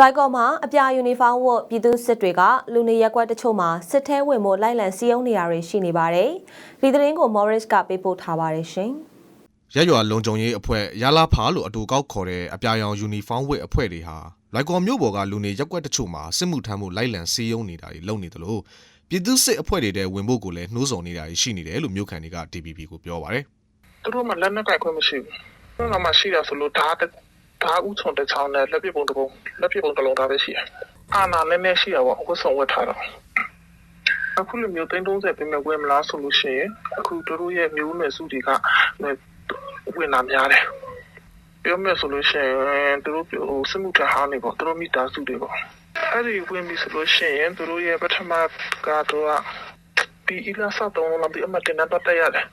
လိုက်ကော်မှာအပြာယူနီဖောင်းဝတ်ပြည်သူစစ်တွေကလူနေရက်ကွက်တချို့မှာစစ်ထဲဝင်ဖို့လိုက်လံစီးရုံးနေရတွေရှိနေပါတယ်။ဒီသတင်းကို Morris ကပေးပို့ထားပါတယ်ရှင်။ရက်ရွာလုံခြုံရေးအဖွဲ့ရလာဖာလို့အတူကောက်ခေါ်တဲ့အပြာရောင်ယူနီဖောင်းဝတ်အဖွဲ့တွေဟာလိုက်ကော်မြို့ပေါ်ကလူနေရက်ကွက်တချို့မှာစစ်မှုထမ်းမှုလိုက်လံစီးရုံးနေတာတွေလုပ်နေတယ်လို့ပြည်သူစစ်အဖွဲ့တွေတဲ့ဝင်ဖို့ကိုလည်းနှိုးဆော်နေတာရှိနေတယ်လို့မြို့ခံတွေက DPP ကိုပြောပါတယ်သူတို့မှလက်နက်ကိုက်ခွင့်မရှိဘူး။သူတို့မှရှိတာဆိုလို့ဓာ တ်ဓာတ်ဥချုံတစ်ချောင်းနဲ့လက်ပြပုံတစ်ပုံလက်ပြပုံတစ်လုံးသားပဲရှိတယ်။အာနာလည်းလည်းရှိရပါဝတ်ဆောင်ဝတ်ထားတော့အခုလိုမျိုး330ပြင်မဲ့ဝယ်မလားဆိုလို့ရှိရင်အခုတို့တို့ရဲ့မျိုးနွယ်စုတွေကဝင်လာများတယ်။ပြောမယ်ဆိုလို့ရှိရင်တို့တို့ဟိုစစ်မှုထမ်းဟောင်းနေပေါ့တို့တို့မိသားစုတွေပေါ့အဲ့ဒီဝင်ပြီဆိုလို့ရှိရင်တို့ရဲ့ပထမကတော့ဒီအလားစတော့လာပြီးအမတင်တော့တက်ရတယ်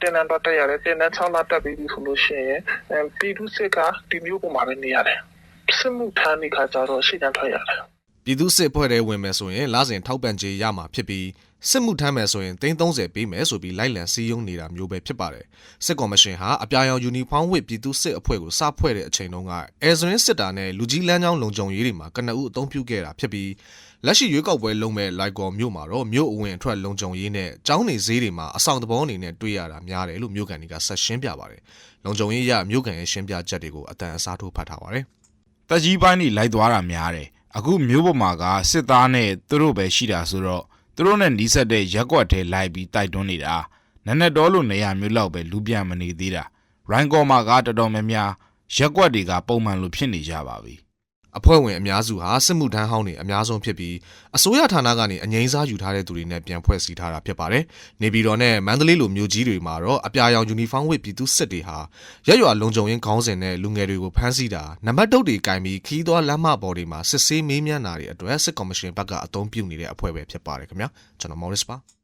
တင်နန်းတော့တက်ရတယ်တင်နန်း6လတက်ပြီးပြီဆိုလို့ရှိရင်အဲပြည်သူစစ်ကဒီမျိုးပုံမှာပဲနေရတယ်စစ်မှုထမ်းနေခါကြတော့ရှေ့တန်းထွက်ရတယ်ပြည်သူစစ်အဖွဲ့တွေဝင်မယ်ဆိုရင်လစဉ်ထောက်ပံ့ကြေးရမှာဖြစ်ပြီး စစ်မှုထမ်းမယ်ဆိုရင်330ပေးမယ်ဆိုပြီးလိုက်လံစီးရုံးနေတာမျိုးပဲဖြစ်ပါတယ်စစ်ကော်မရှင်ဟာအပြာရောင်ယူနီဖောင်းဝတ်ပြည်သူစစ်အဖွဲ့ကိုစဖွဲ့တဲ့အချိန်တုန်းကအဲဇရင်စစ်တာနဲ့လူကြီးလမ်းကြောင်းလုံခြုံရေးတွေမှာကနအူအသုံးပြုခဲ့တာဖြစ်ပြီးလက်ရှိရွေးကောက်ပွဲလုံးမဲ့လိုက်ကော်မြို့မှာတော့မြို့အဝင်အထွက်လုံခြုံရေးနဲ့ကျောင်းနေဈေးတွေမှာအဆောင်တဘောအနေနဲ့တွေ့ရတာများတယ်လို့မြို့ကန်တွေကဆက်ရှင်းပြပါတယ်လုံခြုံရေးရမြို့ကန်ရဲ့ရှင်းပြချက်တွေကိုအတန်အစားထိုးဖတ်ထားပါတယ်တက်ကြီးပိုင်းနေလိုက်သွားတာများတယ်အခုမျိုးပေါ်မှာကစစ်သားနဲ့သူတို့ပဲရှိတာဆိုတော့ သူတို့နဲ့နီးစပ်တဲ့ရက်ကွက်ထဲလိုက်ပြီးတိုက်တွန်းနေတာနက်နက်တော်လို့နေရာမျိုးလောက်ပဲလူပြန်မနေသေးတာရိုင်းကော်မှာကတော်တော်များများရက်ကွက်တွေကပုံမှန်လိုဖြစ်နေကြပါပြီ အဖွဲ့ဝင်အများစုဟာစစ်မှုထမ်းဟောင်းတွေအများဆုံးဖြစ်ပြီးအစိုးရဌာနကနေအငိမ့်စားယူထားတဲ့သူတွေနဲ့ပြန်ဖွဲ့စည်းထားတာဖြစ်ပါတယ်။နေပြည်တော်နဲ့မန္တလေးလိုမြို့ကြီးတွေမှာတော့အပြာရောင်ယူနီဖောင်းဝတ်ပြည်သူစစ်တွေဟာရက်ရွာလုံခြုံရေးခေါင်းစဉ်နဲ့လူငယ်တွေကိုဖမ်းဆီးတာနံပါတ်တုတ်တွေကင်ပြီးခီးသွွားလမ်းမပေါ်တွေမှာစစ်ဆေးမေးမြန်းတာတွေအတွက်စစ်ကော်မရှင်ဘက်ကအသုံးပြုနေတဲ့အဖွဲ့ပဲဖြစ်ပါတယ်ခင်ဗျာကျွန်တော် Morris ပါ